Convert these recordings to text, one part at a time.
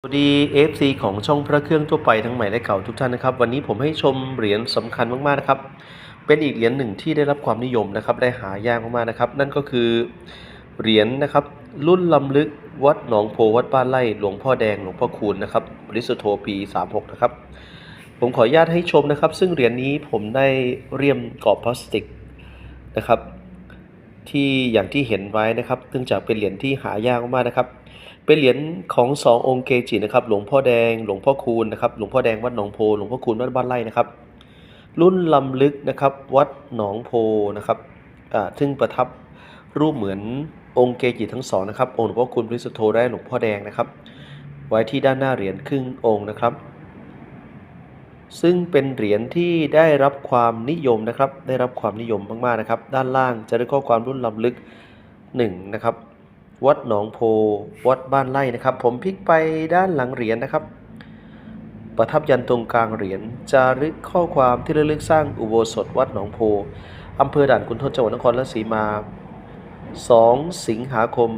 สวัสดี FC ของช่องพระเครื่องทั่วไปทั้งใหม่และเก่าทุกท่านนะครับ วันนี้ผมให้ชมเหรียญสำคัญมากๆนะครับ เป็นอีกเหรียญหนึ่งที่ได้รับความนิยมนะครับ ได้หายากมากๆนะครับ นั่นก็คือเหรียญนะครับ รุ่นลำลึกวัดหนองโพวัดบ้านไร่หลวงพ่อแดงหลวงพ่อคูณนะครับบริสุทโธปี 36 นะครับ ผมขออนุญาตให้ชมนะครับ ซึ่งเหรียญนี้ผมได้เรียมกรอบพลาสติกนะครับ ที่อย่างที่เห็นไว้นะครับเนื่องจากเป็นเหรียญที่หายากมากๆนะครับ เป็นเหรียญของสององค์เกจินะครับ หลวงพ่อแดง หลวงพ่อคูณนะครับ หลวงพ่อแดงวัดหนองโพ หลวงพ่อคูณวัดบ้านไร่นะครับ รุ่นลำลึกนะครับ วัดหนองโพนะครับอ่าซึ่งประทับรูปเหมือนองค์เกจิทั้งสองนะครับ องค์หลวงพ่อคูณบริสุทโธและหลวงพ่อแดงนะครับ ไว้ที่ด้านหน้าเหรียญครึ่งองค์นะครับ ซึ่งเป็นเหรียญที่ได้รับความนิยมนะครับ ได้รับความนิยมมากๆนะครับ ด้านล่างจะได้ข้อความรุ่นลำลึก1นะครับ วัดหนองโพ วัดบ้านไร่นะครับ ผมพลิกไปด้านหลังเหรียญนะครับ ประทับยันตรงกลางเหรียญจารึกข้อความที่ระลึกสร้างอุโบสถวัดหนองโพอำเภอด่านขุนทดจังหวัดนครราชสีมา 2 สิงหาคม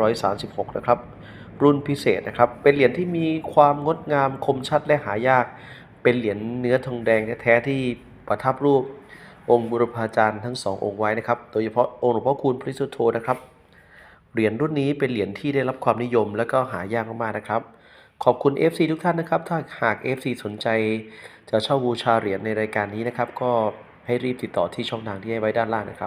2536 นะครับ รุ่นพิเศษนะครับ เป็นเหรียญที่มีความงดงามคมชัดและหายาก เป็นเหรียญเนื้อทองแดงแท้ๆที่ประทับรูปองค์บุรพาจารย์ทั้งสององค์ไว้นะครับ โดยเฉพาะองค์หลวงพ่อคูณพระสุทโธนะครับ เหรียญรุ่นนี้เป็นเหรียญที่ได้รับความนิยม และก็หายากมากๆนะครับ ขอบคุณ FC ทุกท่านนะครับ ถ้าหาก FC สนใจ จะเช่าบูชาเหรียญในรายการนี้นะครับ ก็ให้รีบติดต่อที่ช่องทางที่ให้ไว้ด้านล่างนะครับ